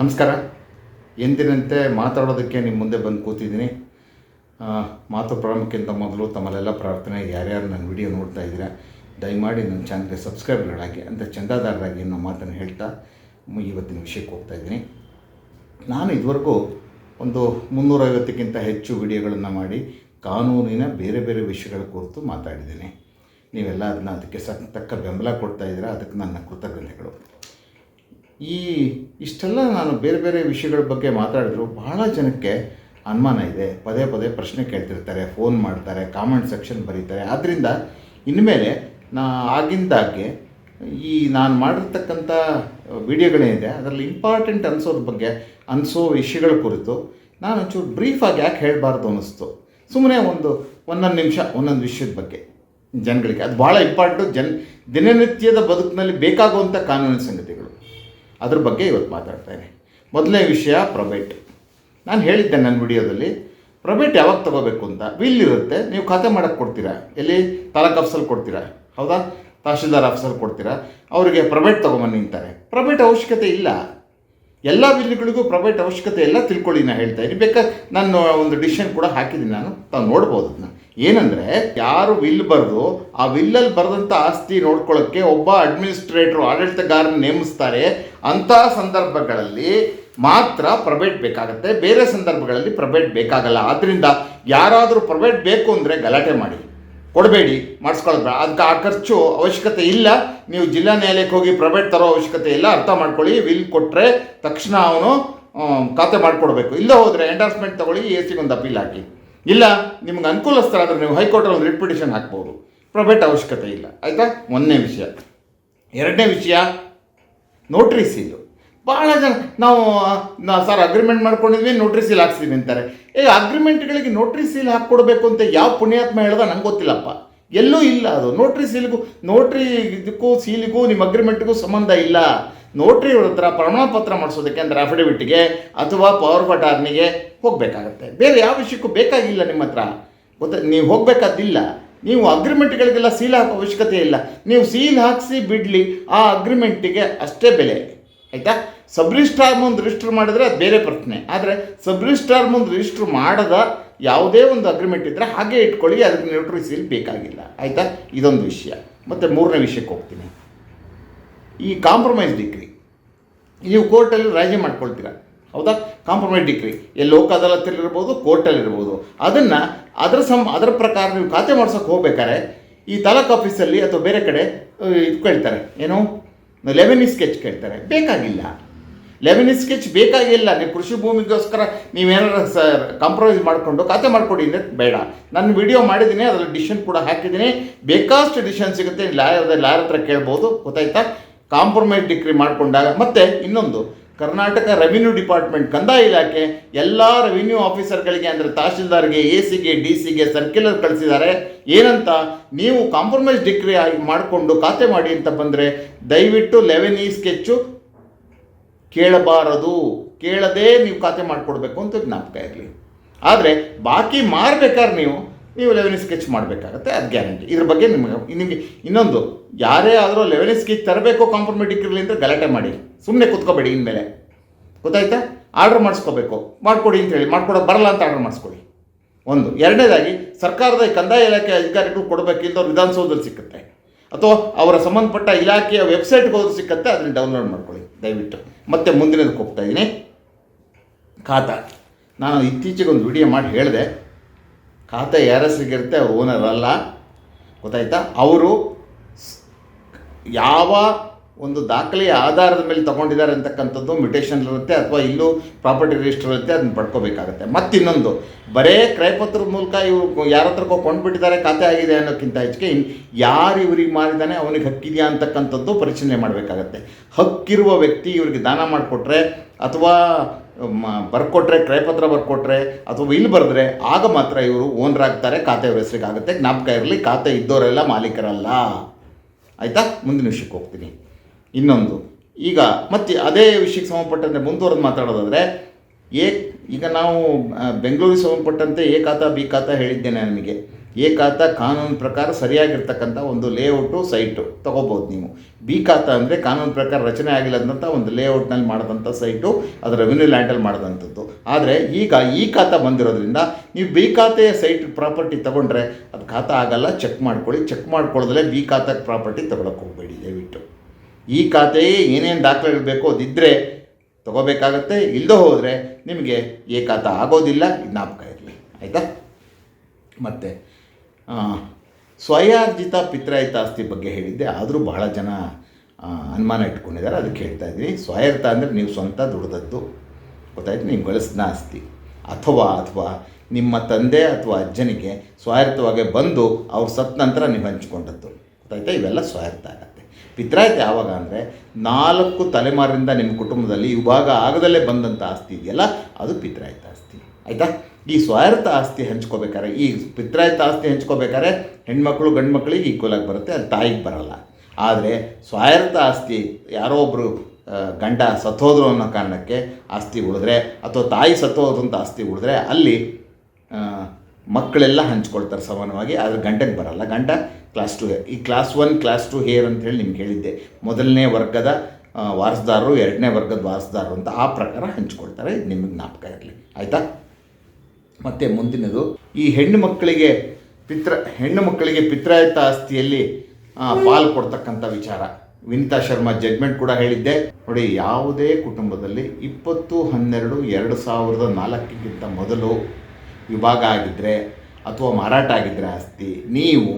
ನಮಸ್ಕಾರ. ಎಂದಿನಂತೆ ಮಾತಾಡೋದಕ್ಕೆ ನಿಮ್ಮ ಮುಂದೆ ಬಂದು ಕೂತಿದ್ದೀನಿ. ಮಾತು ಪ್ರಾರಂಭಕ್ಕಿಂತ ಮೊದಲು ತಮ್ಮಲ್ಲೆಲ್ಲ ಪ್ರಾರ್ಥನೆ, ಯಾರ್ಯಾರು ನನ್ನ ವಿಡಿಯೋ ನೋಡ್ತಾ ಇದ್ದೀರಾ, ದಯಮಾಡಿ ನನ್ನ ಚಾನಲ್ಗೆ ಸಬ್ಸ್ಕ್ರೈಬರ್ಗಳಾಗಿ ಅಂತ ಚಂದಾದಾರರಾಗಿ ಅನ್ನೋ ಮಾತನ್ನು ಹೇಳ್ತಾ ಇವತ್ತಿನ ವಿಷಯಕ್ಕೆ ಹೋಗ್ತಾ ಇದ್ದೀನಿ. ನಾನು ಇದುವರೆಗೂ ಒಂದು ಮುನ್ನೂರೈವತ್ತಕ್ಕಿಂತ ಹೆಚ್ಚು ವಿಡಿಯೋಗಳನ್ನು ಮಾಡಿ ಕಾನೂನಿನ ಬೇರೆ ಬೇರೆ ವಿಷಯಗಳ ಕುರಿತು ಮಾತಾಡಿದ್ದೀನಿ. ನೀವೆಲ್ಲ ಅದನ್ನ ಅದಕ್ಕೆ ಸ ತಕ್ಕ ಬೆಂಬಲ ಕೊಡ್ತಾ ಇದ್ದೀರಾ, ಅದಕ್ಕೆ ನನ್ನ ಕೃತಜ್ಞತೆಗಳು. ಈ ಇಷ್ಟೆಲ್ಲ ನಾನು ಬೇರೆ ಬೇರೆ ವಿಷಯಗಳ ಬಗ್ಗೆ ಮಾತಾಡಿದ್ರು, ಬಹಳ ಜನಕ್ಕೆ ಅನುಮಾನ ಇದೆ. ಪದೇ ಪದೇ ಪ್ರಶ್ನೆ ಕೇಳ್ತಿರ್ತಾರೆ, ಫೋನ್ ಮಾಡ್ತಾರೆ, ಕಾಮೆಂಟ್ ಸೆಕ್ಷನ್ ಬರೀತಾರೆ. ಆದ್ದರಿಂದ ಇನ್ಮೇಲೆ ನಾ ಆಗಿಂದಾಗೆ ಈ ನಾನು ಮಾಡಿರ್ತಕ್ಕಂಥ ವಿಡಿಯೋಗಳೇನಿದೆ, ಅದರಲ್ಲಿ ಇಂಪಾರ್ಟೆಂಟ್ ಅನಿಸೋದ್ರ ಬಗ್ಗೆ, ಅನಿಸೋ ವಿಷಯಗಳ ಕುರಿತು ನಾನು ಒಂಚೂರು ಬ್ರೀಫಾಗಿ ಯಾಕೆ ಹೇಳಬಾರ್ದು ಅನ್ನಿಸ್ತು. ಸುಮ್ಮನೆ ಒಂದು ಒಂದೊಂದು ನಿಮಿಷ, ಒಂದೊಂದು ವಿಷಯದ ಬಗ್ಗೆ, ಜನಗಳಿಗೆ. ಅದು ಭಾಳ ಇಂಪಾರ್ಟೆಂಟು ಜನ್ ದಿನನಿತ್ಯದ ಬದುಕಿನಲ್ಲಿ ಬೇಕಾಗುವಂಥ ಕಾನೂನಿನ ಸಂಗತಿಗಳು. ಅದ್ರ ಬಗ್ಗೆ ಇವತ್ತು ಮಾತಾಡ್ತಾನೆ. ಮೊದಲನೇ ವಿಷಯ ಪ್ರೊಬೇಟ್. ನಾನು ಹೇಳಿದ್ದೆ ನನ್ನ ವಿಡಿಯೋದಲ್ಲಿ, ಪ್ರೊಬೇಟ್ ಯಾವಾಗ ತಗೋಬೇಕು ಅಂತ? ಬಿಲ್ ಇರುತ್ತೆ ನೀವು ಖಾತೆ ಮಾಡೋಕ್ಕೆ ಕೊಡ್ತೀರಾ? ಎಲ್ಲಿ? ತಾಲೂಕು ಆಫೀಸಲ್ಲಿ ಕೊಡ್ತೀರಾ? ಹೌದಾ? ತಹಶೀಲ್ದಾರ್ ಆಫೀಸಲ್ಲಿ ಕೊಡ್ತೀರಾ? ಅವರಿಗೆ ಪ್ರೊಬೇಟ್ ತೊಗೊಂಬನ್ನಿ ನಿಂತಾರೆ. ಪ್ರೊಬೇಟ್ ಅವಶ್ಯಕತೆ ಇಲ್ಲ. ಎಲ್ಲ ಬಿಲ್ಗಳಿಗೂ ಪ್ರೊಬೇಟ್ ಅವಶ್ಯಕತೆ ಎಲ್ಲ ತಿಳ್ಕೊಳ್ಳಿ ನಾನು ಹೇಳ್ತಾ ಇದ್ದೀನಿ. ಬೇಕಾದ್ರೆ ನಾನು ಒಂದು ಡಿಸಿಷನ್ ಕೂಡ ಹಾಕಿದ್ದೀನಿ. ನಾನು ತಾವು ನೋಡ್ಬೋದು ಅದನ್ನ ಏನಂದರೆ, ಯಾರು ವಿಲ್ ಬರೆದು, ಆ ವಿಲ್ಲಲ್ಲಿ ಬರೆದಂಥ ಆಸ್ತಿ ನೋಡ್ಕೊಳ್ಳೋಕ್ಕೆ ಒಬ್ಬ ಅಡ್ಮಿನಿಸ್ಟ್ರೇಟ್ರು ಆಡಳಿತಗಾರನ ನೇಮಿಸ್ತಾರೆ. ಅಂತ ಸಂದರ್ಭಗಳಲ್ಲಿ ಮಾತ್ರ ಪ್ರೈವೇಟ್ ಬೇಕಾಗುತ್ತೆ. ಬೇರೆ ಸಂದರ್ಭಗಳಲ್ಲಿ ಪ್ರೈವೇಟ್ ಬೇಕಾಗಲ್ಲ. ಆದ್ದರಿಂದ ಯಾರಾದರೂ ಪ್ರೈವೇಟ್ ಬೇಕು ಅಂದರೆ ಗಲಾಟೆ ಮಾಡಿ. ಕೊಡಬೇಡಿ ಮಾಡಿಸ್ಕೊಳ್ಬೇಡ ಅದಕ್ಕೆ ಆ ಖರ್ಚು ಅವಶ್ಯಕತೆ ಇಲ್ಲ. ನೀವು ಜಿಲ್ಲಾ ನ್ಯಾಯಾಲಯಕ್ಕೆ ಹೋಗಿ ಪ್ರೈವೇಟ್ ತರೋ ಅವಶ್ಯಕತೆ ಇಲ್ಲ. ಅರ್ಥ ಮಾಡ್ಕೊಳ್ಳಿ ವಿಲ್ ಕೊಟ್ಟರೆ ತಕ್ಷಣ ಅವನು ಖಾತೆ ಮಾಡಿಕೊಡ್ಬೇಕು. ಇಲ್ಲ ಹೋದರೆ ಎಂಡಾರ್ಸ್ಮೆಂಟ್ ತಗೊಳ್ಳಿ ಎ ಸಿಗೊಂದು ಅಪೀಲ್ ಹಾಕಿ. ಇಲ್ಲ, ನಿಮ್ಗೆ ಅನುಕೂಲಸ್ಥರಾದ್ರೆ ನೀವು ಹೈಕೋರ್ಟಲ್ಲಿ ಒಂದು ರಿಟ್ ಪಿಟಿಷನ್ ಹಾಕ್ಬೋದು. ಪ್ರೈವೇಟ್ ಅವಶ್ಯಕತೆ ಇಲ್ಲ. ಆಯಿತಾ? ಒಂದನೇ ವಿಷಯ. ಎರಡನೇ ವಿಷಯ ನೋಟ್ರಿ ಸೀಲು ಭಾಳ ಜನ, ನಾವು ಸರ್ ಅಗ್ರಿಮೆಂಟ್ ಮಾಡ್ಕೊಂಡಿದ್ವಿ ನೋಟ್ರಿ ಸೀಲ್ ಹಾಕ್ಸಿದ್ವಿ ಅಂತಾರೆ. ಈಗ ಅಗ್ರಿಮೆಂಟ್ಗಳಿಗೆ ನೋಟ್ರಿ ಸೀಲ್ ಹಾಕ್ಕೊಡ್ಬೇಕು ಅಂತ ಯಾವ ಪುಣ್ಯಾತ್ಮ ಹೇಳ್ದ ನಂಗೆ ಗೊತ್ತಿಲ್ಲಪ್ಪ. ಎಲ್ಲೂ ಇಲ್ಲ ಅದು. ನೋಟ್ರಿ ಸೀಲ್ಗೂ ನೋಟ್ರಿ ಇದಕ್ಕೂ ಸೀಲಿಗೂ ನಿಮ್ಮ ಅಗ್ರಿಮೆಂಟ್ಗೂ ಸಂಬಂಧ ಇಲ್ಲ. ನೋಟ್ರಿ ಹತ್ರ ಪ್ರಮಾಣ ಪತ್ರ ಮಾಡಿಸೋದಕ್ಕೆ ಅಂದರೆ ಅಫಿಡವಿಟ್ಗೆ ಅಥವಾ ಪವರ್ ಆಫ್ ಅಟಾರ್ನಿಗೆ ಹೋಗಬೇಕಾಗತ್ತೆ. ಬೇರೆ ಯಾವ ವಿಷಯಕ್ಕೂ ಬೇಕಾಗಿಲ್ಲ ನಿಮ್ಮ ಹತ್ರ. ಗೊತ್ತ? ನೀವು ಹೋಗಬೇಕಾದಿಲ್ಲ. ನೀವು ಅಗ್ರಿಮೆಂಟ್ಗಳಿಗೆಲ್ಲ ಸೀಲ್ ಹಾಕೋ ಅವಶ್ಯಕತೆ ಇಲ್ಲ. ನೀವು ಸೀಲ್ ಹಾಕಿಸಿ ಬಿಡಲಿ, ಆ ಅಗ್ರಿಮೆಂಟಿಗೆ ಅಷ್ಟೇ ಬೆಲೆ. ಆಯಿತಾ? ಸಬ್ ರಿಜಿಸ್ಟ್ರಾರ್ ಮುಂದೆ ರಿಜಿಸ್ಟರ್ ಮಾಡಿದ್ರೆ ಅದು ಬೇರೆ ಪ್ರಶ್ನೆ. ಆದರೆ ಸಬ್ ರಿಜಿಸ್ಟ್ರಾರ್ ಮುಂದೆ ರಿಜಿಸ್ಟರ್ ಮಾಡದ ಯಾವುದೇ ಒಂದು ಅಗ್ರಿಮೆಂಟ್ ಇದ್ದರೆ ಹಾಗೆ ಇಟ್ಕೊಳ್ಳಿ, ಅದಕ್ಕೆ ನೋಟ್ರಿ ಸೀಲ್ ಬೇಕಾಗಿಲ್ಲ. ಆಯಿತಾ? ಇದೊಂದು ವಿಷಯ. ಮತ್ತು ಮೂರನೇ ವಿಷಯಕ್ಕೆ ಹೋಗ್ತೀನಿ. ಈ ಕಾಂಪ್ರಮೈಸ್ ಡಿಗ್ರಿ ನೀವು ಕೋರ್ಟಲ್ಲಿ ರಾಜಿ ಮಾಡ್ಕೊಳ್ತೀರಾ. ಹೌದಾ? ಕಾಂಪ್ರಮೈಸ್ ಡಿಗ್ರಿ ಎಲ್ಲಿ ಲೋಕ ಅದಾಲತ್ತಲ್ಲಿರ್ಬೋದು ಕೋರ್ಟಲ್ಲಿರ್ಬೋದು ಅದನ್ನು ಅದರ ಸಮ್, ಅದರ ಪ್ರಕಾರ ನೀವು ಖಾತೆ ಮಾಡ್ಸೋಕೆ ಹೋಗ್ಬೇಕಾದ್ರೆ ಈ ತಾಲೂಕು ಆಫೀಸಲ್ಲಿ ಅಥವಾ ಬೇರೆ ಕಡೆ ಇದು ಕೇಳ್ತಾರೆ. ಏನು? ಲೆವೆನಿ ಸ್ಕೆಚ್ ಕೇಳ್ತಾರೆ. ಬೇಕಾಗಿಲ್ಲ. ಲೆವೆನಿ ಸ್ಕೆಚ್ ಬೇಕಾಗಿಲ್ಲ. ನೀವು ಕೃಷಿ ಭೂಮಿಗೋಸ್ಕರ ನೀವೇನಾರ ಸ ಕಾಂಪ್ರಮೈಸ್ ಮಾಡಿಕೊಂಡು ಖಾತೆ ಮಾಡ್ಕೊಡಿ ಅಂದರೆ ಬೇಡ. ನಾನು ವಿಡಿಯೋ ಮಾಡಿದ್ದೀನಿ, ಅದರಲ್ಲಿ ಡಿಸಿಷನ್ ಕೂಡ ಹಾಕಿದ್ದೀನಿ. ಬೇಕಾಷ್ಟು ಡಿಸಿಷನ್ ಸಿಗುತ್ತೆ. ಲಾಯರ್ ಲಾಯರ್ ಹತ್ರ ಕೇಳ್ಬೋದು. ಗೊತ್ತಾಯ್ತಾ? ಕಾಂಪ್ರಮೈಸ್ ಡಿಕ್ರಿ ಮಾಡಿಕೊಂಡಾಗ ಮತ್ತು ಇನ್ನೊಂದು, ಕರ್ನಾಟಕ ರೆವಿನ್ಯೂ ಡಿಪಾರ್ಟ್ಮೆಂಟ್ ಕಂದಾಯ ಇಲಾಖೆ, ಎಲ್ಲ ರೆವಿನ್ಯೂ ಆಫೀಸರ್ಗಳಿಗೆ ಅಂದರೆ ತಹಶೀಲ್ದಾರ್ಗೆ ಎ ಸಿಗೆ ಡಿ ಸಿಗೆ ಸರ್ಕ್ಯುಲರ್ ಕಳಿಸಿದ್ದಾರೆ. ಏನಂತ, ನೀವು ಕಾಂಪ್ರಮೈಸ್ ಡಿಕ್ರಿ ಆಗಿ ಮಾಡಿಕೊಂಡು ಖಾತೆ ಮಾಡಿ ಅಂತ ಬಂದರೆ ದಯವಿಟ್ಟು ಲೆವೆನ್ ಈ ಸ್ಕೆಚ್ಚು ಕೇಳಬಾರದು. ಕೇಳದೇ ನೀವು ಖಾತೆ ಮಾಡಿಕೊಡ್ಬೇಕು ಅಂತ ಜ್ಞಾಪಕ ಇರಲಿ. ಆದರೆ ಬಾಕಿ ಮಾರ್ಬೇಕಾದ್ರೆ ನೀವು ನೀವು ಲೆವೆನ್ ಸ್ಕೆಚ್ ಮಾಡಬೇಕಾಗತ್ತೆ, ಅದು ಗ್ಯಾರಂಟಿ ಇದ್ರ ಬಗ್ಗೆ ನಿಮಗೆ ನಿಮಗೆ ಇನ್ನೊಂದು, ಯಾರೇ ಆದರೂ ಲೆವೆನ್ ಸ್ಕೆಚ್ ತರಬೇಕು ಕಾಂಪ್ರಮೆಟಿಕ್ ಇರಲಿ ಅಂದರೆ ಗಲಾಟೆ ಮಾಡಿ. ಸುಮ್ಮನೆ ಕುತ್ಕೋಬೇಡಿ ಇನ್ಮೇಲೆ. ಗೊತ್ತಾಯ್ತಾ? ಆರ್ಡ್ರ್ ಮಾಡಿಸ್ಕೋಬೇಕು. ಮಾಡಿಕೊಡಿ ಅಂತ ಹೇಳಿ ಬರಲ್ಲ ಅಂತ ಆರ್ಡ್ರ್ ಮಾಡಿಸ್ಕೊಡಿ. ಒಂದು. ಎರಡನೇದಾಗಿ, ಸರ್ಕಾರದ ಕಂದಾಯ ಇಲಾಖೆ ಅಧಿಕಾರಿಗಳು ಕೊಡಬೇಕಿದ್ದವ್ರು ವಿಧಾನಸೌಧದಲ್ಲಿ ಸಿಕ್ಕುತ್ತೆ. ಅಥವಾ ಅವರ ಸಂಬಂಧಪಟ್ಟ ಇಲಾಖೆಯ ವೆಬ್ಸೈಟ್ಗೆ ಹೋದ್ರೆ ಸಿಕ್ಕತ್ತೆ ಅದನ್ನು ಡೌನ್ಲೋಡ್ ಮಾಡ್ಕೊಳ್ಳಿ. ದಯವಿಟ್ಟು. ಮತ್ತೆ ಮುಂದಿನದಕ್ಕೆ ಹೋಗ್ತಾ ಇದ್ದೀನಿ. ಖಾತಾ. ನಾನು ಇತ್ತೀಚೆಗೆ ಒಂದು ವಿಡಿಯೋ ಮಾಡಿ ಹೇಳಿದೆ. ಖಾತೆ ಯಾರ ಹೆಸರಿಗಿರುತ್ತೆ? ಓನರ್ ಅಲ್ಲ. ಗೊತ್ತಾಯ್ತಾ? ಅವರು ಯಾವ ಒಂದು ದಾಖಲೆಯ ಆಧಾರದ ಮೇಲೆ ತಗೊಂಡಿದ್ದಾರೆ ಅಂತಕ್ಕಂಥದ್ದು ಮ್ಯೂಟೇಷನ್ ಇರುತ್ತೆ ಅಥವಾ ಇಲ್ಲೂ ಪ್ರಾಪರ್ಟಿ ರಿಜಿಸ್ಟರ್ ಇರುತ್ತೆ, ಅದನ್ನ ಪಡ್ಕೋಬೇಕಾಗತ್ತೆ. ಮತ್ತಿನ್ನೊಂದು, ಬರೇ ಕ್ರಯಪತ್ರದ ಮೂಲಕ ಇವರು ಯಾರ ಹತ್ರಕ್ಕೋ ಕೊಂಡ್ಬಿಟ್ಟಿದ್ದಾರೆ, ಖಾತೆ ಆಗಿದೆ ಅನ್ನೋಕ್ಕಿಂತ ಹೆಚ್ಚಿಗೆ ಯಾರು ಇವರಿಗೆ ಮಾರಿದಾನೆ ಅವನಿಗೆ ಹಕ್ಕಿದೆಯಾ ಅಂತಕ್ಕಂಥದ್ದು ಪರಿಶೀಲನೆ ಮಾಡಬೇಕಾಗತ್ತೆ. ಹಕ್ಕಿರುವ ವ್ಯಕ್ತಿ ಇವರಿಗೆ ದಾನ ಮಾಡಿಕೊಟ್ರೆ ಅಥವಾ ಮ, ಬರ್ಕೊಟ್ರೆ, ಕ್ರಯಪತ್ರ ಬರ್ಕೊಟ್ರೆ ಅಥವಾ ಇಲ್ಲಿ ಬರೆದ್ರೆ ಆಗ ಮಾತ್ರ ಇವರು ಓನರ್ ಆಗ್ತಾರೆ ಖಾತೆ ಹೆಸರಿಗೆ ಆಗುತ್ತೆ ಜ್ಞಾಪಕ ಇರಲಿ, ಖಾತೆ ಇದ್ದವರೆಲ್ಲ ಮಾಲೀಕರಲ್ಲ. ಆಯಿತಾ? ಮುಂದಿನ ವಿಷಯಕ್ಕೆ ಹೋಗ್ತೀನಿ. ಇನ್ನೊಂದು. ಈಗ ಮತ್ತೆ ಅದೇ ವಿಷಯಕ್ಕೆ ಸಂಬಂಧಪಟ್ಟಂತೆ ಮುಂದುವರೆದು ಮಾತಾಡೋದಾದರೆ, ಏ, ಈಗ ನಾವು ಬೆಂಗಳೂರಿಗೆ ಸಂಬಂಧಪಟ್ಟಂತೆ ಎ ಖಾತಾ, ಬಿ ಖಾತಾ ಹೇಳಿದ್ದೇನೆ ನಿಮಗೆ. ಖಾತಾ ಕಾನೂನು ಪ್ರಕಾರ ಸರಿಯಾಗಿರ್ತಕ್ಕಂಥ ಒಂದು ಲೇಔಟು, ಸೈಟು. ತೊಗೋಬೋದು ನೀವು. ಬಿ ಖಾತ ಅಂದರೆ ಕಾನೂನು ಪ್ರಕಾರ ರಚನೆ ಆಗಿಲ್ಲದಂಥ ಒಂದು ಲೇಔಟ್ನಲ್ಲಿ ಮಾಡಿದಂಥ ಸೈಟು, ಅದು ರೆವಿನ್ಯೂ ಲ್ಯಾಂಡಲ್ಲಿ ಮಾಡಿದಂಥದ್ದು. ಆದರೆ ಈಗ ಈ ಖಾತ ಬಂದಿರೋದ್ರಿಂದ ನೀವು ಬಿ ಖಾತೆಯ ಸೈಟ್ ಪ್ರಾಪರ್ಟಿ ತೊಗೊಂಡ್ರೆ ಅದು ಖಾತ ಆಗಲ್ಲ, ಚೆಕ್ ಮಾಡ್ಕೊಳ್ಳಿ. ಚೆಕ್ ಮಾಡ್ಕೊಳ್ಳೋದ್ರೆ ಬಿ ಖಾತಕ್ಕೆ ಪ್ರಾಪರ್ಟಿ ತೊಗೊಳಕ್ಕೆ ಹೋಗಬೇಡಿ, ದಯವಿಟ್ಟು. ಈ ಖಾತೆಯೇ ಏನೇನು ದಾಖಲೆಗಳು ಬೇಕೋ ಅದಿದ್ದರೆ ತೊಗೋಬೇಕಾಗತ್ತೆ. ಇಲ್ಲದೆ ಹೋದರೆ ನಿಮಗೆ ಏಕಾತ ಆಗೋದಿಲ್ಲ ಜ್ಞಾಪಕ ಇರಲಿ. ಆಯಿತಾ? ಮತ್ತು ಸ್ವಯಾರ್ಜಿತ ಪಿತ್ರಾಯಿತ ಆಸ್ತಿ ಬಗ್ಗೆ ಹೇಳಿದ್ದೆ, ಆದರೂ ಬಹಳ ಜನ ಅನುಮಾನ ಇಟ್ಕೊಂಡಿದ್ದಾರೆ, ಅದಕ್ಕೆ ಹೇಳ್ತಾ ಇದ್ದೀನಿ ಸ್ವಯರ್ತ ಅಂದರೆ ನೀವು ಸ್ವಂತ ದುಡಿದದ್ದು. ಗೊತ್ತಾಯ್ತು? ನೀವು ಗಳಿಸಿದ ಆಸ್ತಿ ಅಥವಾ ಅಥವಾ ನಿಮ್ಮ ತಂದೆ ಅಥವಾ ಅಜ್ಜನಿಗೆ ಸ್ವಾಯತ್ತವಾಗಿ ಬಂದು ಅವ್ರು ಸತ್ತ ನಂತರ ನೀವು ಹಂಚಿಕೊಂಡದ್ದು. ಗೊತ್ತಾಯ್ತಾ? ಇವೆಲ್ಲ ಸ್ವಾಯತ್ತ ಆಗತ್ತೆ. ಪಿತ್ರಾಯ್ತ ಯಾವಾಗ ಅಂದರೆ ನಾಲ್ಕು ತಲೆಮಾರಿಂದ ನಿಮ್ಮ ಕುಟುಂಬದಲ್ಲಿ ವಿಭಾಗ ಆಗದಲ್ಲೇ ಬಂದಂಥ ಆಸ್ತಿ ಇದೆಯಲ್ಲ, ಅದು ಪಿತ್ರಾಯ್ತ ಆಸ್ತಿ ಆಯಿತಾ? ಈ ಸ್ವಾರ್ಥ ಆಸ್ತಿ ಹಂಚ್ಕೋಬೇಕಾದ್ರೆ ಈ ಪಿತ್ರಾಯ್ತ ಆಸ್ತಿ ಹಂಚ್ಕೋಬೇಕಾದ್ರೆ ಹೆಣ್ಮಕ್ಳು ಗಂಡು ಮಕ್ಕಳಿಗೆ ಈಕ್ವಲ್ ಆಗಿ ಬರುತ್ತೆ ಅದು ತಾಯಿಗೆ ಬರಲ್ಲ. ಆದರೆ ಸ್ವಾಯರ್ಥ ಆಸ್ತಿ ಯಾರೋ ಒಬ್ಬರು ಗಂಡ ಸತ್ತೋದ್ರು ಅನ್ನೋ ಕಾರಣಕ್ಕೆ ಆಸ್ತಿ ಉಳಿದ್ರೆ ಅಥವಾ ತಾಯಿ ಸತ್ತೋದ್ರು ಅಂತ ಆಸ್ತಿ ಉಳಿದ್ರೆ ಅಲ್ಲಿ ಮಕ್ಕಳೆಲ್ಲ ಹಂಚ್ಕೊಳ್ತಾರೆ ಸಮಾನವಾಗಿ, ಆದರೆ ಗಂಡಕ್ಕೆ ಬರಲ್ಲ. ಗಂಡ ಕ್ಲಾಸ್ ಟು ಈ class one class two heir ಅಂತ ಹೇಳಿ ನಿಮ್ಗೆ ಹೇಳಿದ್ದೆ. ಮೊದಲನೇ ವರ್ಗದ ವಾರಸ್ದಾರರು, ಎರಡನೇ ವರ್ಗದ ವಾರಸದಾರರು ಅಂತ ಆ ಪ್ರಕಾರ ಹಂಚ್ಕೊಳ್ತಾರೆ, ನಿಮಗೆ ಜ್ಞಾಪಕ ಇರಲಿ. ಆಯಿತಾ? ಮತ್ತು ಮುಂದಿನದು, ಈ ಹೆಣ್ಣು ಮಕ್ಕಳಿಗೆ ಪಿತ್ರ, ಹೆಣ್ಣು ಮಕ್ಕಳಿಗೆ ಪಿತ್ರಾಯಿತ ಆಸ್ತಿಯಲ್ಲಿ ಪಾಲ್ ಕೊಡ್ತಕ್ಕಂಥ ವಿಚಾರ. ವಿನಿತಾ ಶರ್ಮಾ ಜಡ್ಮೆಂಟ್ ಕೂಡ ಹೇಳಿದ್ದೆ. ನೋಡಿ, ಯಾವುದೇ ಕುಟುಂಬದಲ್ಲಿ ಇಪ್ಪತ್ತು, ಹನ್ನೆರಡು, ಎರಡು ಸಾವಿರದ ನಾಲ್ಕಕ್ಕಿಂತ ಮೊದಲು ವಿಭಾಗ ಆಗಿದ್ದರೆ ಅಥವಾ ಮಾರಾಟ ಆಗಿದ್ದರೆ ಆಸ್ತಿ, ನೀವು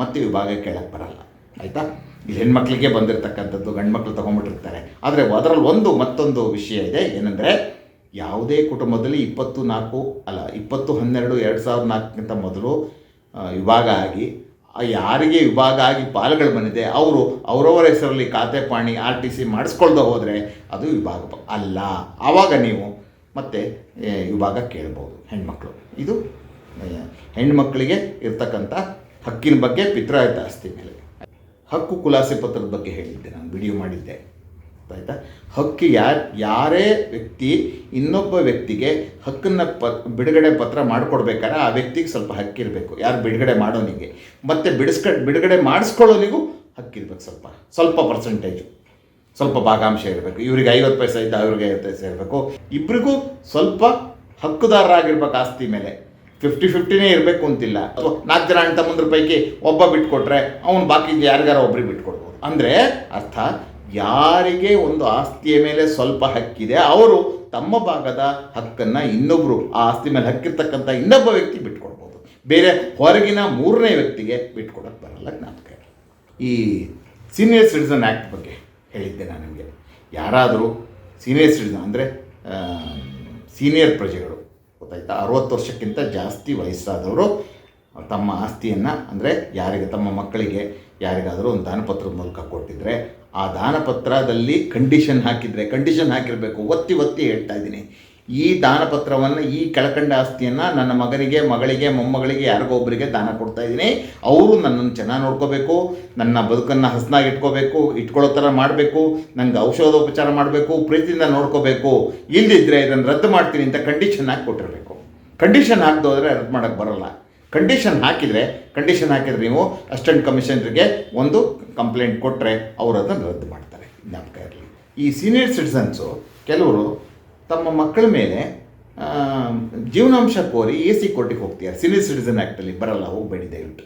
ಮತ್ತೆ ವಿಭಾಗ ಕೇಳಕ್ಕೆ ಬರಲ್ಲ. ಆಯಿತಾ? ಈ ಹೆಣ್ಮಕ್ಳಿಗೆ ಬಂದಿರತಕ್ಕಂಥದ್ದು ಗಂಡು ಮಕ್ಕಳು ತೊಗೊಂಡ್ಬಿಟ್ಟಿರ್ತಾರೆ. ಆದರೆ ಅದರಲ್ಲಿ ಒಂದು ಮತ್ತೊಂದು ವಿಷಯ ಇದೆ, ಏನಂದರೆ ಯಾವುದೇ ಕುಟುಂಬದಲ್ಲಿ ಇಪ್ಪತ್ತು ನಾಲ್ಕು ಅಲ್ಲ, ಇಪ್ಪತ್ತು ಹನ್ನೆರಡು ಎರಡು ಸಾವಿರದ ನಾಲ್ಕಕ್ಕಿಂತ ಮೊದಲು ವಿಭಾಗ ಆಗಿ ಯಾರಿಗೆ ವಿಭಾಗ ಆಗಿ ಪಾಲುಗಳು ಬಂದಿದೆ, ಅವರು ಅವರವರ ಹೆಸರಲ್ಲಿ ಖಾತೆ ಪಾಣಿ, ಆರ್ ಟಿ ಸಿ ಮಾಡಿಸ್ಕೊಳ್ದೆ ಹೋದರೆ ಅದು ವಿಭಾಗ ಅಲ್ಲ. ಆವಾಗ ನೀವು ಮತ್ತೆ ವಿಭಾಗ ಕೇಳ್ಬೋದು, ಹೆಣ್ಮಕ್ಳು. ಇದು ಹೆಣ್ಮಕ್ಳಿಗೆ ಇರ್ತಕ್ಕಂಥ ಹಕ್ಕಿನ ಬಗ್ಗೆ ಪಿತ್ರಾಯಿತ ಆಸ್ತಿ ಮೇಲೆ. ಹಕ್ಕು ಖುಲಾಸೆ ಪತ್ರದ ಬಗ್ಗೆ ಹೇಳಿದ್ದೆ, ನಾನು ವಿಡಿಯೋ ಮಾಡಿದ್ದೆ. ಆಯಿತಾ? ಹಕ್ಕು ಯಾರು, ಯಾರೇ ವ್ಯಕ್ತಿ ಇನ್ನೊಬ್ಬ ವ್ಯಕ್ತಿಗೆ ಹಕ್ಕನ್ನು ಪ, ಬಿಡುಗಡೆ ಪತ್ರ ಮಾಡಿಕೊಡ್ಬೇಕಾದ್ರೆ ಆ ವ್ಯಕ್ತಿಗೆ ಸ್ವಲ್ಪ ಹಕ್ಕಿರಬೇಕು ಯಾರು ಬಿಡುಗಡೆ ಮಾಡೋನಿಗೆ. ಮತ್ತು ಬಿಡಿಸ್ಕ, ಬಿಡುಗಡೆ ಮಾಡಿಸ್ಕೊಳ್ಳೋನಿಗೂ ಹಕ್ಕಿರ್ಬೇಕು ಸ್ವಲ್ಪ. ಸ್ವಲ್ಪ ಪರ್ಸೆಂಟೇಜು ಸ್ವಲ್ಪ ಭಾಗಾಂಶ ಇರಬೇಕು. ಇವ್ರಿಗೆ ಐವತ್ತು ಪೈಸೆ ಇದ್ದ ಅವ್ರಿಗೆ ಐವತ್ತು ಪೈಸೆ ಇರಬೇಕು. ಇಬ್ಬರಿಗೂ ಸ್ವಲ್ಪ ಹಕ್ಕುದಾರರಾಗಿರ್ಬೇಕು ಆಸ್ತಿ ಮೇಲೆ. ಫಿಫ್ಟಿ ಫಿಫ್ಟಿನೇ ಇರಬೇಕು ಅಂತಿಲ್ಲ. ಅಥವಾ ನಾಲ್ಕು ಜನ ಅಣ್ಣ ತಮ್ಮಂದ್ರ ಪೈಕಿ ಒಬ್ಬ ಬಿಟ್ಕೊಟ್ರೆ ಅವನು ಬಾಕಿ ಯಾರಿಗಾರ ಒಬ್ರಿಗೆ ಬಿಟ್ಕೊಡ್ಬೋದು. ಅಂದರೆ ಅರ್ಥ? ಯಾರಿಗೆ ಒಂದು ಆಸ್ತಿಯ ಮೇಲೆ ಸ್ವಲ್ಪ ಹಕ್ಕಿದೆ, ಅವರು ತಮ್ಮ ಭಾಗದ ಹಕ್ಕನ್ನು ಇನ್ನೊಬ್ಬರು ಆ ಆಸ್ತಿ ಮೇಲೆ ಹಕ್ಕಿರ್ತಕ್ಕಂಥ ಇನ್ನೊಬ್ಬ ವ್ಯಕ್ತಿ ಬಿಟ್ಕೊಡ್ಬೋದು. ಬೇರೆ ಹೊರಗಿನ ಮೂರನೇ ವ್ಯಕ್ತಿಗೆ ಬಿಟ್ಕೊಡಕ್ಕೆ ಬರಲ್ಲ ಜ್ಞಾಪಕ. ಈ ಸೀನಿಯರ್ ಸಿಟಿಸನ್ ಆ್ಯಕ್ಟ್ ಬಗ್ಗೆ ಹೇಳಿದ್ದೆ ನಾನು ನಿಮಗೆ. ಯಾರಾದರೂ ಸೀನಿಯರ್ ಸಿಟಿಸನ್ ಅಂದರೆ ಸೀನಿಯರ್ ಪ್ರಜೆಗಳು, ಗೊತ್ತಾಯ್ತಾ? ಅರುವತ್ತು ವರ್ಷಕ್ಕಿಂತ ಜಾಸ್ತಿ ವಯಸ್ಸಾದವರು ತಮ್ಮ ಆಸ್ತಿಯನ್ನು, ಅಂದರೆ ಯಾರಿಗೆ, ತಮ್ಮ ಮಕ್ಕಳಿಗೆ ಯಾರಿಗಾದರೂ ಒಂದು ದಾನಪತ್ರದ ಮೂಲಕ ಕೊಟ್ಟಿದ್ದರೆ ಆ ದಾನಪತ್ರದಲ್ಲಿ ಕಂಡೀಷನ್ ಹಾಕಿದರೆ ಕಂಡೀಷನ್ ಹಾಕಿರಬೇಕು, ಒತ್ತಿ ಒತ್ತಿ ಹೇಳ್ತಾ ಇದ್ದೀನಿ. ಈ ದಾನಪತ್ರವನ್ನು, ಈ ಕೆಳಕಂಡ ಆಸ್ತಿಯನ್ನು ನನ್ನ ಮಗನಿಗೆ, ಮಗಳಿಗೆ, ಮೊಮ್ಮಗಳಿಗೆ ಯಾರಿಗೋ ಒಬ್ಬರಿಗೆ ದಾನ ಕೊಡ್ತಾ ಇದ್ದೀನಿ. ಅವರು ನನ್ನನ್ನು ಚೆನ್ನಾಗಿ ನೋಡ್ಕೋಬೇಕು, ನನ್ನ ಬದುಕನ್ನು ಹಸನಾಗಿ ಇಟ್ಕೋಬೇಕು, ಇಟ್ಕೊಳ್ಳೋ ಥರ ಮಾಡಬೇಕು ನನಗೆ ಔಷಧೋಪಚಾರ ಮಾಡಬೇಕು, ಪ್ರೀತಿಯಿಂದ ನೋಡ್ಕೋಬೇಕು. ಇಲ್ಲದಿದ್ದರೆ ಇದನ್ನು ರದ್ದು ಮಾಡ್ತೀನಿ ಅಂತ ಕಂಡೀಷನ್ ಹಾಕಿ ಕೊಟ್ಟಿರಬೇಕು ಕಂಡೀಷನ್ ಹಾಕ್ದೋದ್ರೆ ರದ್ದು ಮಾಡೋಕ್ಕೆ ಬರಲ್ಲ. ಕಂಡೀಷನ್ ಹಾಕಿದರೆ ಕಂಡೀಷನ್ ಹಾಕಿದರೆ ನೀವು ಅಸಿಸ್ಟೆಂಟ್ ಕಮಿಷನರ್ಗೆ ಒಂದು ಕಂಪ್ಲೇಂಟ್ ಕೊಟ್ಟರೆ ಅವರು ಅದನ್ನು ರದ್ದು ಮಾಡ್ತಾರೆ. ಜ್ಞಾಪಕ ಇರಲಿ. ಈ ಸೀನಿಯರ್ ಸಿಟಿಸನ್ಸು ಕೆಲವರು ತಮ್ಮ ಮಕ್ಕಳ ಮೇಲೆ ಜೀವನಾಂಶ ಕೋರಿ ಎ ಸಿ ಕೋರ್ಟಿಗೆ ಹೋಗ್ತೀರಾ ಸೀನಿಯರ್ ಸಿಟಿಸನ್ ಆ್ಯಕ್ಟಲ್ಲಿ ಬರಲ್ಲ, ಹೋಗಬೇಡಿ ದಯವಿಟ್ಟು.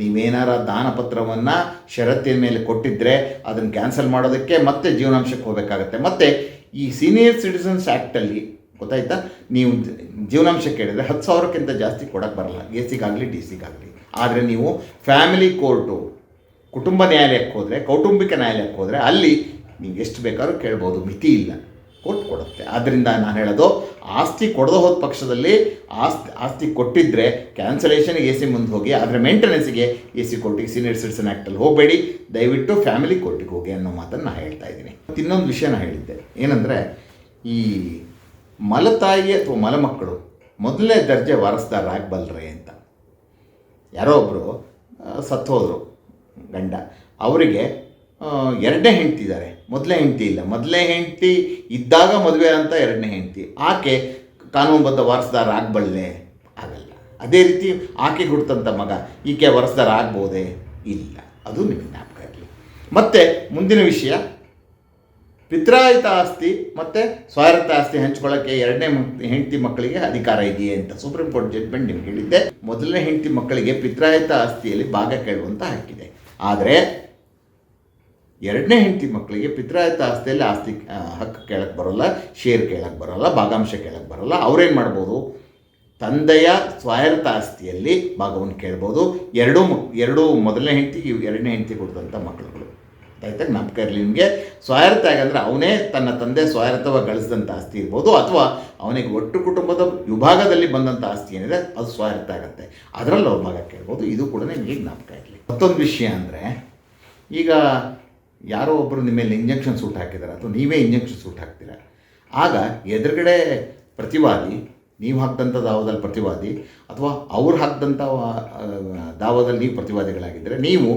ನೀವೇನಾರ ದಾನಪತ್ರವನ್ನು ಷರತ್ತಿನ ಮೇಲೆ ಕೊಟ್ಟಿದ್ದರೆ ಅದನ್ನು ಕ್ಯಾನ್ಸಲ್ ಮಾಡೋದಕ್ಕೆ ಮತ್ತೆ ಜೀವನಾಂಶಕ್ಕೆ ಹೋಗಬೇಕಾಗತ್ತೆ. ಮತ್ತು ಈ ಸೀನಿಯರ್ ಸಿಟಿಸನ್ಸ್ ಆ್ಯಕ್ಟಲ್ಲಿ ಗೊತ್ತಾಯ್ತಾ? ನೀವು ಜೀವನಾಂಶ ಕೇಳಿದರೆ ಹತ್ತು ಸಾವಿರಕ್ಕಿಂತ ಜಾಸ್ತಿ ಕೊಡೋಕೆ ಬರಲ್ಲ. ಎ ಸಿಗಾಗಲಿ ಡಿ ಸಿಗಾಗಲಿ ಆದರೆ ನೀವು ಫ್ಯಾಮಿಲಿ ಕೋರ್ಟು, ಕುಟುಂಬ ನ್ಯಾಯಾಲಯಕ್ಕೆ ಹೋದರೆ, ಕೌಟುಂಬಿಕ ನ್ಯಾಯಾಲಯಕ್ಕೆ ಹೋದರೆ ಅಲ್ಲಿ ನೀವು ಎಷ್ಟು ಬೇಕಾದ್ರೂ ಕೇಳ್ಬೋದು. ಮಿತಿ ಇಲ್ಲ. ಕೋರ್ಟ್ ಕೊಡುತ್ತೆ. ಆದ್ದರಿಂದ ನಾನು ಹೇಳೋದು, ಆಸ್ತಿ ಕೊಡದ ಹೋದ ಪಕ್ಷದಲ್ಲಿ ಆಸ್ತಿ ಆಸ್ತಿ ಕೊಟ್ಟಿದ್ದರೆ ಕ್ಯಾನ್ಸಲೇಷನ್ಗೆ ಎ ಸಿ ಮುಂದೆ ಹೋಗಿ, ಆದರೆ ಮೇಂಟೆನೆನ್ಸ್ಗೆ ಎ ಸಿ ಕೋರ್ಟಿಗೆ ಸೀನಿಯರ್ ಸಿಟಿಸನ್ ಆ್ಯಕ್ಟಲ್ಲಿ ಹೋಗಬೇಡಿ. ದಯವಿಟ್ಟು ಫ್ಯಾಮಿಲಿ ಕೋರ್ಟಿಗೆ ಹೋಗಿ ಅನ್ನೋ ಮಾತನ್ನು ನಾನು ಹೇಳ್ತಾ ಇದ್ದೀನಿ. ಮತ್ತು ಇನ್ನೊಂದು ನಾನು ಹೇಳಿದ್ದೆ. ಏನಂದರೆ ಈ ಮಲತಾಯಿ ಅಥವಾ ಮಲಮಕ್ಕಳು ಮೊದಲನೇ ದರ್ಜೆ ವಾರಸ್ದಾರರಾಗಬಲ್ಲರೆ ಅಂತ. ಯಾರೋ ಒಬ್ಬರು ಸತ್ತೋದ್ರು ಗಂಡ. ಅವರಿಗೆ ಎರಡನೇ ಹೆಂಡತಿ ಇದ್ದಾರೆ ಮೊದಲನೇ ಹೆಂಡತಿ ಇಲ್ಲ. ಮೊದಲೇ ಹೆಂಡತಿ ಇದ್ದಾಗ ಮದುವೆ ಅಂತ ಎರಡನೇ ಹೆಂಡತಿ. ಆಕೆ ಕಾನೂನುಬದ್ಧ ವಾರಸ್ದಾರ ಆಗಬಲ್ಲೆ? ಆಗಲ್ಲ. ಅದೇ ರೀತಿ ಆಕೆ ಹುಡ್ತಂಥ ಮಗ, ಈಕೆ ವಾರಸ್ದಾರ ಆಗ್ಬೋದೇ? ಇಲ್ಲ. ಅದು ನಿಮಗೆ ಜ್ಞಾಪಕ ಮತ್ತು ಮುಂದಿನ ವಿಷಯ ಪಿತ್ರಾಯಿತ ಆಸ್ತಿ ಮತ್ತು ಸ್ವಾಯತ್ತ ಆಸ್ತಿ ಹಂಚ್ಕೊಳ್ಳೋಕ್ಕೆ ಎರಡನೇ ಹೆಂಡತಿ ಮಕ್ಕಳಿಗೆ ಅಧಿಕಾರ ಇದೆಯೇ ಅಂತ ಸುಪ್ರೀಂ ಕೋರ್ಟ್ ಜಡ್ಜ್ಮೆಂಟ್ ನಿಮ್ಗೆ ಹೇಳಿದ್ದೆ. ಮೊದಲನೇ ಹೆಂಡತಿ ಮಕ್ಕಳಿಗೆ ಪಿತ್ರಾಯಿತ ಆಸ್ತಿಯಲ್ಲಿ ಭಾಗ ಕೇಳುವಂತ ಹಕ್ಕಿದೆ. ಆದರೆ ಎರಡನೇ ಹೆಂಡತಿ ಮಕ್ಕಳಿಗೆ ಪಿತ್ರಾಯಿತ ಆಸ್ತಿಯಲ್ಲಿ ಆಸ್ತಿ ಹಕ್ಕು ಕೇಳಕ್ಕೆ ಬರೋಲ್ಲ ಶೇರ್ ಕೇಳಕ್ಕೆ ಬರೋಲ್ಲ, ಭಾಗಾಂಶ ಕೇಳಕ್ಕೆ ಬರೋಲ್ಲ, ಅವ್ರೇನು ಮಾಡ್ಬೋದು? ತಂದೆಯ ಸ್ವಾಯತ್ತ ಆಸ್ತಿಯಲ್ಲಿ ಭಾಗವನ್ನು ಕೇಳ್ಬೋದು. ಎರಡೂ ಎರಡೂ ಮೊದಲನೇ ಹೆಂಡತಿ ಎರಡನೇ ಹೆಂಡತಿ ಕೊಡಿದಂಥ ಮಕ್ಕಳುಗಳು. ಆಯ್ತಾ ಜ್ಞಾಪಕ ಇರಲಿ ನಿಮಗೆ. ಸ್ವಾಯತ್ತ ಅಂದರೆ ಅವನೇ ತನ್ನ ತಂದೆ ಸ್ವಾಯತ್ತವಾಗಿ ಗಳಿಸಿದಂಥ ಆಸ್ತಿ ಇರ್ಬೋದು, ಅಥವಾ ಅವನಿಗೆ ಒಟ್ಟು ಕುಟುಂಬದ ವಿಭಾಗದಲ್ಲಿ ಬಂದಂಥ ಆಸ್ತಿ ಏನಿದೆ, ಅದು ಸ್ವಾಯತ್ತ ಆಗುತ್ತೆ. ಅದರಲ್ಲಿ ಅವ್ರ ಭಾಗ ಕೇಳ್ಬೋದು, ಇದು ಕೂಡ ನಿಮಗೆ ಜ್ಞಾಪಕ ಇರಲಿ. ಮತ್ತೊಂದು ವಿಷಯ ಅಂದರೆ, ಈಗ ಯಾರೋ ಒಬ್ಬರು ನಿಮ್ಮ ಮೇಲೆ ಇಂಜೆಕ್ಷನ್ ಸೂಟ್ ಹಾಕಿದ್ದಾರೆ ಅಥವಾ ನೀವೇ ಇಂಜೆಕ್ಷನ್ ಸೂಟ್ ಹಾಕ್ತೀರ? ಆಗ ಎದುರುಗಡೆ ಪ್ರತಿವಾದಿ, ನೀವು ಹಾಕಿದಂಥ ದಾವದಲ್ಲಿ ಪ್ರತಿವಾದಿ, ಅಥವಾ ಅವ್ರು ಹಾಕಿದಂಥ ದಾವದಲ್ಲಿ ನೀವು ಪ್ರತಿವಾದಿಗಳಾಗಿದ್ದರೆ, ನೀವು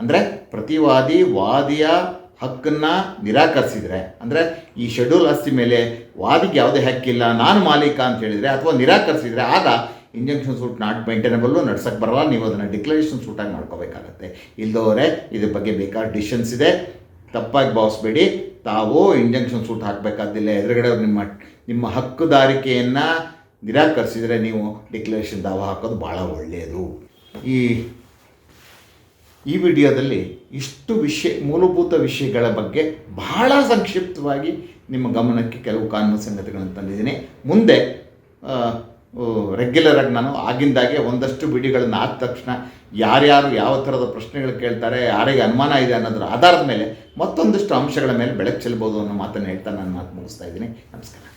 ಅಂದರೆ ಪ್ರತಿವಾದಿ ವಾದಿಯ ಹಕ್ಕನ್ನು ನಿರಾಕರಿಸಿದರೆ, ಅಂದರೆ ಈ ಶೆಡ್ಯೂಲ್ ಆಸ್ತಿ ಮೇಲೆ ವಾದಿಗೆ ಯಾವುದೇ ಹಕ್ಕಿಲ್ಲ, ನಾನು ಮಾಲೀಕ ಅಂತ ಹೇಳಿದರೆ ಅಥವಾ ನಿರಾಕರಿಸಿದರೆ ಆಗ ಇಂಜೆಕ್ಷನ್ ಸೂಟ್ ನಾಟ್ ಮೈಂಟೈನಬಲ್ಲು ನಡ್ಸಕ್ಕೆ ಬರಲ್ಲ, ನೀವು ಅದನ್ನು ಡಿಕ್ಲರೇಷನ್ ಸೂಟಾಗಿ ಮಾಡ್ಕೋಬೇಕಾಗತ್ತೆ. ಇಲ್ದವರೆ ಇದ್ರ ಬಗ್ಗೆ ಬೇಕಾದ ಡಿಶನ್ಸ್ ಇದೆ. ತಪ್ಪಾಗಿ ಭಾವಿಸ್ಬೇಡಿ ತಾವು ಇಂಜೆಕ್ಷನ್ ಸೂಟ್ ಹಾಕಬೇಕಾದಿಲ್ಲ ಎದುರುಗಡೆ ನಿಮ್ಮ ನಿಮ್ಮ ಹಕ್ಕುದಾರಿಕೆಯನ್ನು ನಿರಾಕರಿಸಿದರೆ ನೀವು ಡಿಕ್ಲರೇಷನ್ ದಾವ ಹಾಕೋದು ಭಾಳ ಒಳ್ಳೆಯದು ಈ ಈ ವಿಡಿಯೋದಲ್ಲಿ ಇಷ್ಟು ವಿಷಯ, ಮೂಲಭೂತ ವಿಷಯಗಳ ಬಗ್ಗೆ ಬಹಳ ಸಂಕ್ಷಿಪ್ತವಾಗಿ ನಿಮ್ಮ ಗಮನಕ್ಕೆ ಕೆಲವು ಕಾನೂನು ಸಂಗತಿಗಳನ್ನು ತಂದಿದ್ದೀನಿ. ಮುಂದೆ ರೆಗ್ಯುಲರಾಗಿ ನಾನು ಆಗಿಂದಾಗೆ ಒಂದಷ್ಟು ವಿಡಿಯೋಗಳನ್ನು ಆದ ತಕ್ಷಣ ಯಾರ್ಯಾರು ಯಾವ ಥರದ ಪ್ರಶ್ನೆಗಳು ಕೇಳ್ತಾರೆ, ಯಾರಿಗೆ ಅನುಮಾನ ಇದೆ ಅನ್ನೋದ್ರ ಆಧಾರದ ಮೇಲೆ ಮತ್ತೊಂದಷ್ಟು ಅಂಶಗಳ ಮೇಲೆ ಬೆಳಕು ಚೆಲ್ಬೋದು ಅನ್ನೋ ಮಾತನ್ನು ಹೇಳ್ತಾ ನಾನು ಮಾತು ಮುಗಿಸ್ತಾ ಇದ್ದೀನಿ. ನಮಸ್ಕಾರ.